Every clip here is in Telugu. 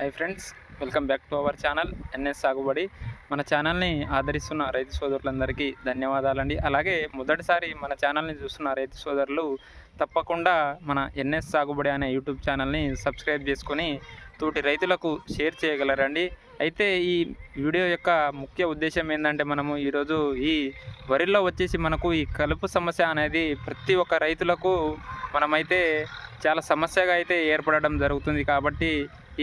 Hi friends welcome back to our channel NS Sagubadi మన ఛానల్ని ఆదరిస్తున్న రైతు సోదరులందరికీ ధన్యవాదాలండి. అలాగే మొదటిసారి మన ఛానల్ని చూస్తున్న రైతు సోదరులు తప్పకుండా మన ఎన్ఎస్ సాగుబడి అనే యూట్యూబ్ ఛానల్ని సబ్స్క్రైబ్ చేసుకొని తోటి రైతులకు షేర్ చేయగలరండి. అయితే ఈ వీడియో యొక్క ముఖ్య ఉద్దేశం ఏంటంటే మనము ఈరోజు ఈ వరిలో వచ్చేసి మనకు ఈ కలుపు సమస్య అనేది ప్రతి ఒక్క రైతులకు మనమైతే చాలా సమస్యగా అయితే ఏర్పడడం జరుగుతుంది. కాబట్టి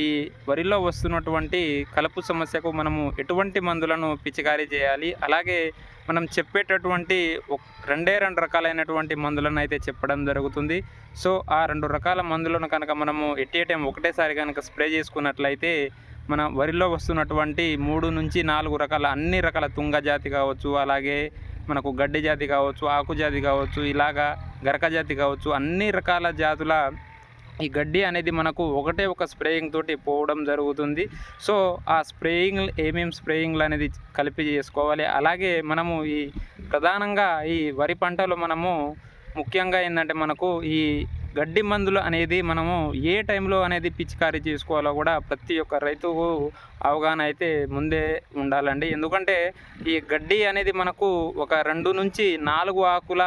ఈ వరిలో వస్తున్నటువంటి కలుపు సమస్యకు మనము ఎటువంటి మందులను పిచికారీ చేయాలి? అలాగే మనం చెప్పేటటువంటి రెండే రెండు రకాలైనటువంటి మందులను అయితే చెప్పడం జరుగుతుంది. సో ఆ రెండు రకాల మందులను కనుక మనము ఎట్టి టైం ఒకటేసారి కనుక స్ప్రే చేసుకున్నట్లయితే మన వరిలో వస్తున్నటువంటి మూడు నుంచి నాలుగు రకాల అన్ని రకాల తుంగ జాతి కావచ్చు అలాగే మనకు గడ్డి జాతి కావచ్చు ఆకు జాతి కావచ్చు ఇలాగా గరక జాతి కావచ్చు అన్ని రకాల జాతుల ఈ గడ్డి అనేది మనకు ఒకటే ఒక స్ప్రేయింగ్ తోటి పోవడం జరుగుతుంది. సో ఆ స్ప్రేయింగ్ ఏమేమి స్ప్రేయింగ్లు అనేది కలిపి చేసుకోవాలి. అలాగే మనము ఈ ప్రధానంగా ఈ వరి పంటలో మనము ముఖ్యంగా ఏంటంటే మనకు ఈ గడ్డి మందులు అనేది మనము ఏ టైంలో అనేది పిచికారీ చేసుకోవాలో కూడా ప్రతి ఒక్క రైతుకు అవగాహన అయితే ముందే ఉండాలండి. ఎందుకంటే ఈ గడ్డి అనేది మనకు ఒక రెండు నుంచి నాలుగు ఆకుల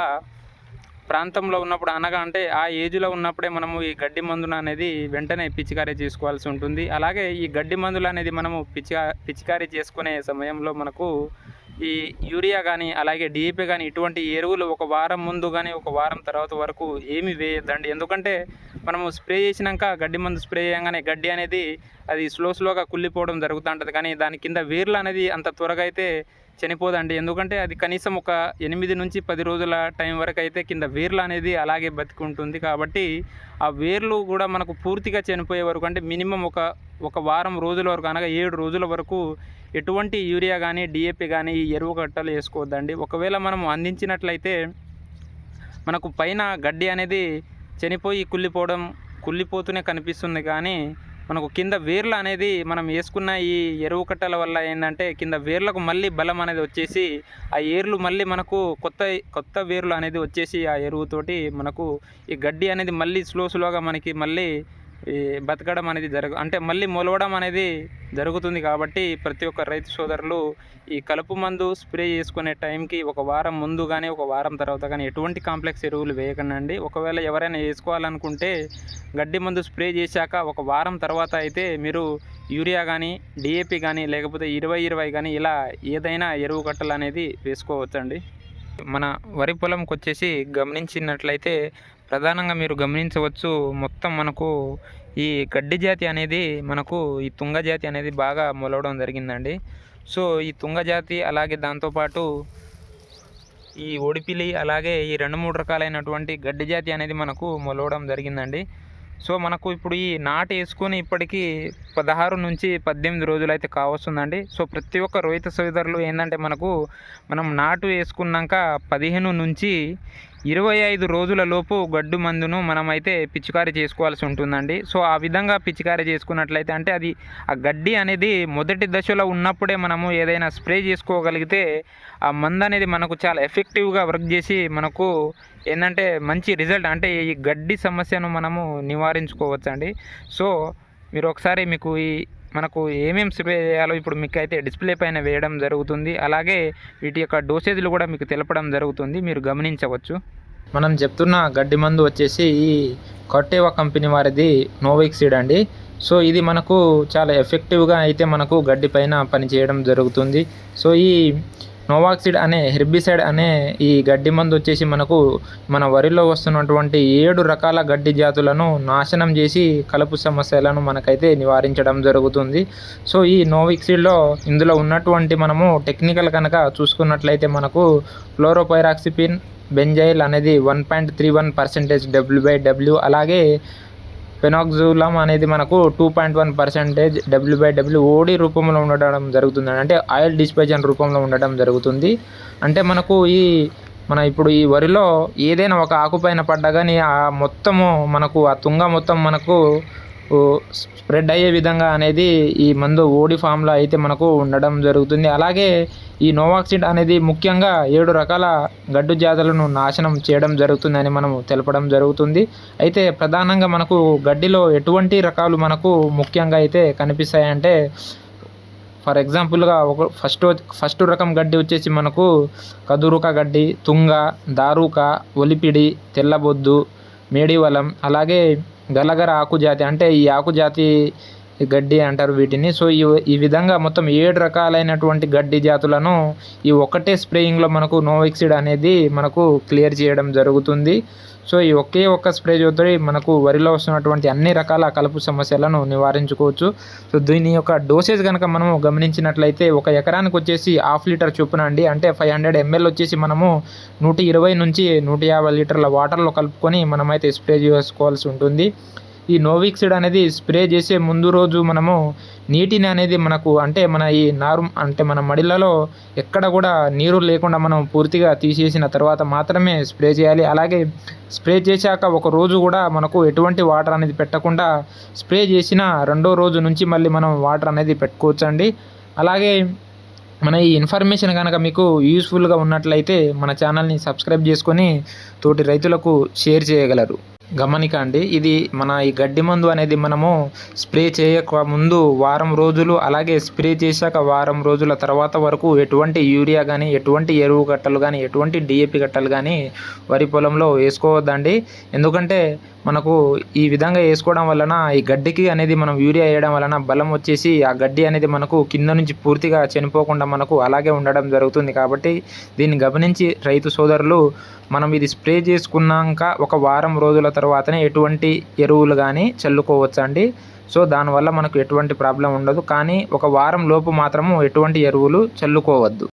ప్రాంతంలో ఉన్నప్పుడు అనగా అంటే ఆ ఏజ్లో ఉన్నప్పుడే మనము ఈ గడ్డి మందులు అనేది వెంటనే పిచికారీ చేసుకోవాల్సి ఉంటుంది. అలాగే ఈ గడ్డి మందులు అనేది మనము పిచికా పిచికారీ చేసుకునే సమయంలో మనకు ఈ యూరియా కానీ అలాగే డిఏపి కానీ ఇటువంటి ఎరువులు ఒక వారం ముందు కానీ ఒక వారం తర్వాత వరకు ఏమి వేయద్దండి. ఎందుకంటే మనము స్ప్రే చేసినాక గడ్డి మందు స్ప్రే చేయగానే గడ్డి అనేది అది స్లో స్లోగా కుళ్ళిపోవడం జరుగుతుంటుంది. కానీ దాని కింద వేర్లు అనేది అంత త్వరగా అయితే చనిపోదండి. ఎందుకంటే అది కనీసం ఒక ఎనిమిది నుంచి పది రోజుల టైం వరకు అయితే కింద వేర్లు అనేది అలాగే బతికుంటుంది. కాబట్టి ఆ వేర్లు కూడా మనకు పూర్తిగా చనిపోయే వరకు అంటే మినిమం ఒక ఒక వారం రోజుల వరకు అనగా ఏడు రోజుల వరకు ఎటువంటి యూరియా కానీ డిఏపి కానీ ఈ ఎరువు కట్టలు వేసుకోవద్దండి. ఒకవేళ మనం అందించినట్లయితే మనకు పైన గడ్డి అనేది చనిపోయి కుళ్ళిపోవడం కుళ్ళిపోతూనే కనిపిస్తుంది. కానీ మనకు కింద వేర్లు అనేది మనం వేసుకున్న ఈ ఎరువు కట్టల వల్ల ఏంటంటే కింద వేర్లకు మళ్ళీ బలం అనేది వచ్చేసి ఆ ఏర్లు మళ్ళీ మనకు కొత్త కొత్త వేర్లు అనేది వచ్చేసి ఆ ఎరువుతోటి మనకు ఈ గడ్డి అనేది మళ్ళీ స్లో స్లోగా మనకి మళ్ళీ ఈ బతకడం అనేది జరగ అంటే మళ్ళీ మొలవడం అనేది జరుగుతుంది కాబట్టి ప్రతి ఒక్క రైతు సోదరులు ఈ కలుపు మందు స్ప్రే చేసుకునే టైంకి ఒక వారం ముందు కానీ ఒక వారం తర్వాత కానీ ఎటువంటి కాంప్లెక్స్ ఎరువులు వేయకండి ఒకవేళ ఎవరైనా వేసుకోవాలనుకుంటే గడ్డి మందు స్ప్రే చేశాక ఒక వారం తర్వాత అయితే మీరు యూరియా కానీ డిఏపి కానీ లేకపోతే ఇరవై ఇరవై కానీ ఇలా ఏదైనా ఎరువు కట్టలు అనేది వేసుకోవచ్చండి. మన వరి పొలంకి వచ్చేసి గమనించినట్లయితే ప్రధానంగా మీరు గమనించవచ్చు మొత్తం మనకు ఈ గడ్డి జాతి అనేది మనకు ఈ తుంగ జాతి అనేది బాగా మొలవడం జరిగిందండి. సో ఈ తుంగ జాతి అలాగే దాంతోపాటు ఈ ఒడిపిలి అలాగే ఈ రెండు మూడు రకాలైనటువంటి గడ్డి జాతి అనేది మనకు మొలవడం జరిగిందండి. సో మనకు ఇప్పుడు ఈ నాటు వేసుకొని ఇప్పటికీ పదహారు నుంచి పద్దెనిమిది రోజులు అయితే కావస్తుందండి. సో ప్రతి ఒక్క రైతు సోదరులు ఏంటంటే మనకు మనం నాటు వేసుకున్నాక పదిహేను నుంచి ఇరవై ఐదు రోజుల లోపు గడ్డు మందును మనమైతే పిచికారీ చేసుకోవాల్సి ఉంటుందండి. సో ఆ విధంగా పిచికారీ చేసుకున్నట్లయితే అంటే అది ఆ గడ్డి అనేది మొదటి దశలో ఉన్నప్పుడే మనము ఏదైనా స్ప్రే చేసుకోగలిగితే ఆ మందు అనేది మనకు చాలా ఎఫెక్టివ్గా వర్క్ చేసి మనకు ఏంటంటే మంచి రిజల్ట్ అంటే ఈ గడ్డి సమస్యను మనము నివారించుకోవచ్చండి. సో మీరు ఒకసారి మీకు ఈ మనకు ఏమేమి స్ప్రే చేయాలో ఇప్పుడు మీకు అయితే డిస్ప్లే పైన వేయడం జరుగుతుంది. అలాగే వీటి యొక్క డోసేజ్లు కూడా మీకు తెలపడం జరుగుతుంది. మీరు గమనించవచ్చు. మనం చెప్తున్న గడ్డి మందు వచ్చేసి ఈ కొట్టేవా కంపెనీ వారిది నోవిక్ సీడ్ అండి. సో ఇది మనకు చాలా ఎఫెక్టివ్గా అయితే మనకు గడ్డి పైన పనిచేయడం జరుగుతుంది. సో ఈ నోవాక్సిడ్ అనే హెర్బిసైడ్ అనే ఈ గడ్డి మందు వచ్చేసి మనకు మన వరిలో వస్తున్నటువంటి ఏడు రకాల గడ్డి జాతులను నాశనం చేసి కలుపు సమస్యలను మనకైతే నివారించడం జరుగుతుంది. సో ఈ నోవిక్సిడ్లో ఇందులో ఉన్నటువంటి మనము టెక్నికల్ కనుక చూసుకున్నట్లయితే మనకు ఫ్లోరోపైరాక్సిపిన్ బెంజైల్ అనేది one point three one percentage W by W అలాగే పెనాక్జూలం అనేది మనకు two point one percentage W by W OD రూపంలో ఉండడం జరుగుతుంది అంటే ఆయిల్ డిస్పెజన్ రూపంలో ఉండడం జరుగుతుంది. అంటే మనకు ఈ మన ఇప్పుడు ఈ వరిలో ఏదైనా ఒక ఆకుపైన పడ్డా కానీ ఆ మొత్తము మనకు ఆ తుంగ మొత్తం మనకు స్ప్రెడ్ అయ్యే విధంగా అనేది ఈ మందు ఓడి ఫామ్లో అయితే మనకు ఉండడం జరుగుతుంది. అలాగే ఈ నోవాక్సిడ్ అనేది ముఖ్యంగా ఏడు రకాల గడ్డు జాతులను నాశనం చేయడం జరుగుతుందని మనం తెలపడం జరుగుతుంది. అయితే ప్రధానంగా మనకు గడ్డిలో ఎటువంటి రకాలు మనకు ముఖ్యంగా అయితే కనిపిస్తాయంటే ఫర్ ఎగ్జాంపుల్గా ఒక ఫస్ట్ ఫస్ట్ రకం గడ్డి వచ్చేసి మనకు కదురుక గడ్డి తుంగ దారుక ఒలిపిడి తెల్లబొద్దు మేడివలం అలాగే గలగర ఆకు జాతి అంటే ఈ ఆకు జాతి గడ్డి అంటారు వీటిని. సో ఈ ఈ విధంగా మొత్తం ఏడు రకాలైనటువంటి గడ్డి జాతులను ఈ ఒక్కటే స్ప్రేయింగ్లో మనకు నోవెక్సిడ్ అనేది మనకు క్లియర్ చేయడం జరుగుతుంది. సో ఈ ఒకే ఒక్క స్ప్రే చేతో మనకు వరిలో వస్తున్నటువంటి అన్ని రకాల కలుపు సమస్యలను నివారించుకోవచ్చు. సో దీని యొక్క డోసేజ్ కనుక మనము గమనించినట్లయితే ఒక ఎకరానికి వచ్చేసి హాఫ్ లీటర్ చొప్పున అండి. అంటే ఫైవ్ హండ్రెడ్ ఎంఎల్ వచ్చేసి మనము నూట ఇరవై నుంచి నూట యాభై లీటర్ల వాటర్లో కలుపుకొని మనమైతే స్ప్రే చేసుకోవాల్సి ఉంటుంది. ఈ నోవిక్సిడ్ అనేది స్ప్రే చేసే ముందు రోజు మనము నీటిని అనేది మనకు అంటే మన ఈ నారు అంటే మన మడిలలో ఎక్కడ కూడా నీరు లేకుండా మనం పూర్తిగా తీసేసిన తర్వాత మాత్రమే స్ప్రే చేయాలి. అలాగే స్ప్రే చేశాక ఒక రోజు కూడా మనకు ఎటువంటి వాటర్ అనేది పెట్టకుండా స్ప్రే చేసిన రెండో రోజు నుంచి మళ్ళీ మనం వాటర్ అనేది పెట్టుకోవచ్చండి. అలాగే మన ఈ ఇన్ఫర్మేషన్ కనుక మీకు యూస్ఫుల్గా ఉన్నట్లయితే మన ఛానల్ని సబ్స్క్రైబ్ చేసుకొని తోటి రైతులకు షేర్ చేయగలరు. గమనిక అండి ఇది మన ఈ గడ్డి మందు అనేది మనము స్ప్రే చేయక ముందు వారం రోజులు అలాగే స్ప్రే చేశాక వారం రోజుల తర్వాత వరకు ఎటువంటి యూరియా కానీ ఎటువంటి ఎరువు కట్టలు కానీ ఎటువంటి డిఏపి కట్టలు కానీ వరి పొలంలో వేసుకోవద్దండి. ఎందుకంటే మనకు ఈ విధంగా వేసుకోవడం వలన ఈ గడ్డికి అనేది మనం యూరియా వేయడం వలన బలం వచ్చేసి ఆ గడ్డి అనేది మనకు కింద నుంచి పూర్తిగా చనిపోకుండా మనకు అలాగే ఉండడం జరుగుతుంది. కాబట్టి దీన్ని గమనించి రైతు సోదరులు మనం ఇది స్ప్రే చేసుకున్నాక ఒక వారం రోజుల తర్వాతనే ఎటువంటి ఎరువులు కానీ చల్లుకోవచ్చండి సో దానివల్ల మనకు ఎటువంటి ప్రాబ్లం ఉండదు. కానీ ఒక వారం లోపు మాత్రము ఎటువంటి ఎరువులు చల్లుకోవద్దు.